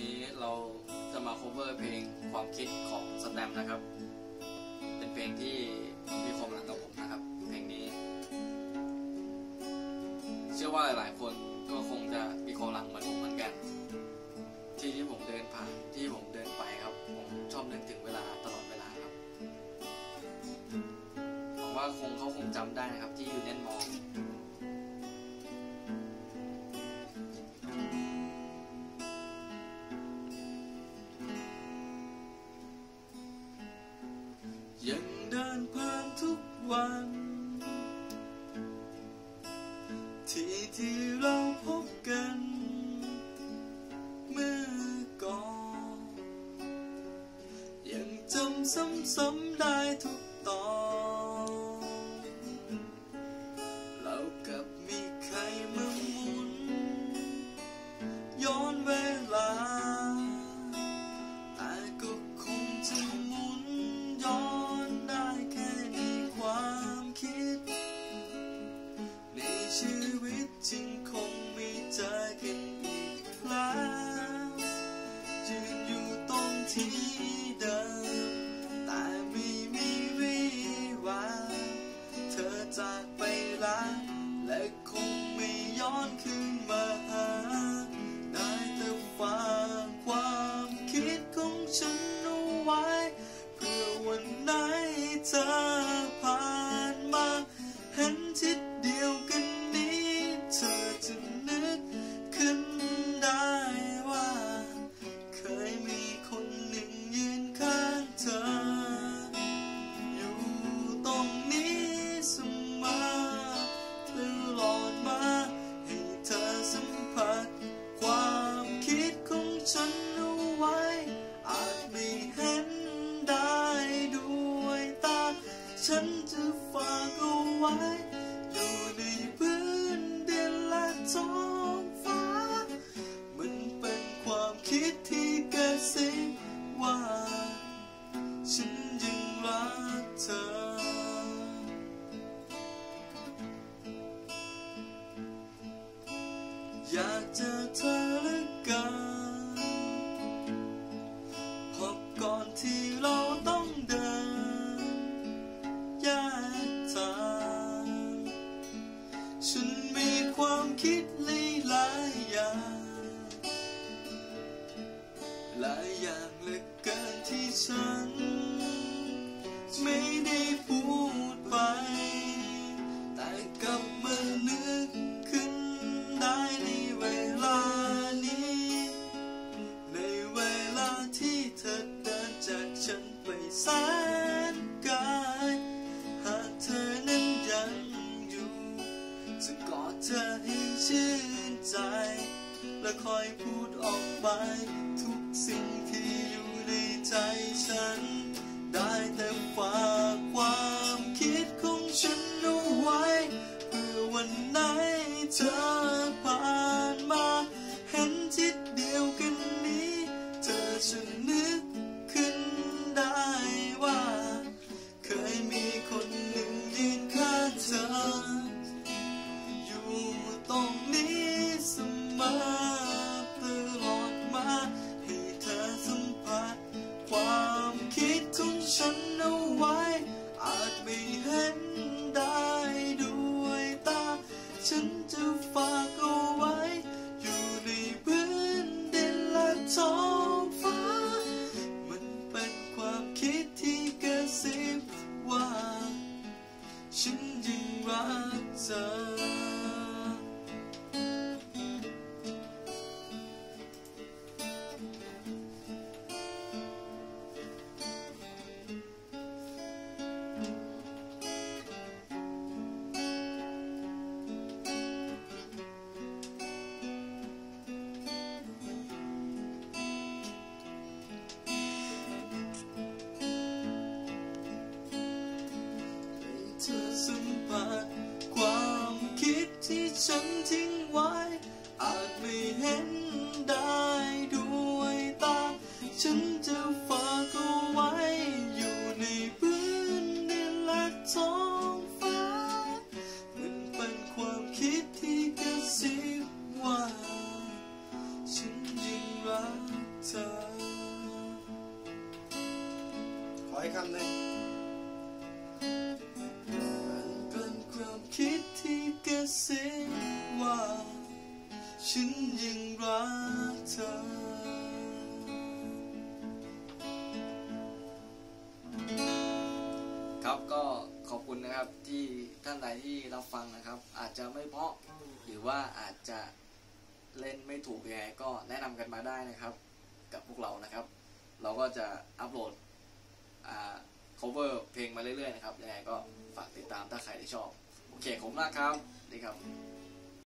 นี้เราจะมา cover เพลงความคิดของสแตมนะครับ เป็นเพลงที่มีความหลังกับผมนะครับ เพลงนี้ เชื่อว่าหลายๆคนก็คงจะมีความหลังเหมือนผมเหมือนกัน ที่ที่ผมเดินผ่านที่ผมเดินไปครับ ผมชอบนึกถึงเวลาตลอดเวลาครับหวังว่าคงเขาคงจำได้นะครับที่อยู่เนียนมอง เดินผ่านทุกวัน ที่ที่เราพบกัน เมื่อก่อน ยังจำซ้ำๆได้ทุก ย้อนคืนมาหาได้แต่ฝากความคิดของฉันเอาไว้ เพื่อวันไหนเธอ ฉันมีความคิดหลายอย่าง หลายอย่างเหลือเกินที่ฉัน ใจ และคอยพูดออกไปทุกสิ่งที่อยู่ในใจฉัน ได้แต่ฝากความคิดของฉันเอาไว้ เพื่อวันไหนเธอ ฉันจะฝากเอาไว้ อยู่ในพื้นดินและท้องฟ้า มันเป็นความคิดที่กระซิบว่า ฉันยังรักเธอ สัมผัสความคิดที่ฉันทิ้งไว้ อาจไม่เห็นได้ด้วยตา ฉันจะฝากเอาไว้อยู่ในพื้นดินและท้องฟ้า มันเป็นความคิดที่กระซิบว่า ฉันยังรักเธอ ขออีกคำหนึ่ง ฉันยังรักเธอ ครับก็ขอบคุณนะครับที่ท่านใดที่รับฟังนะครับ อาจจะไม่เพราะหรือว่าอาจจะเล่นไม่ถูกยังไงก็แนะนำกันมาได้นะครับ กับพวกเรานะครับ เราก็จะอัปโหลดอ่า cover เพลงมาเรื่อยๆนะครับยังไงก็ฝากติดตามถ้าใครที่ชอบ โอเค ขอบคุณมากครับสวัสดีครับ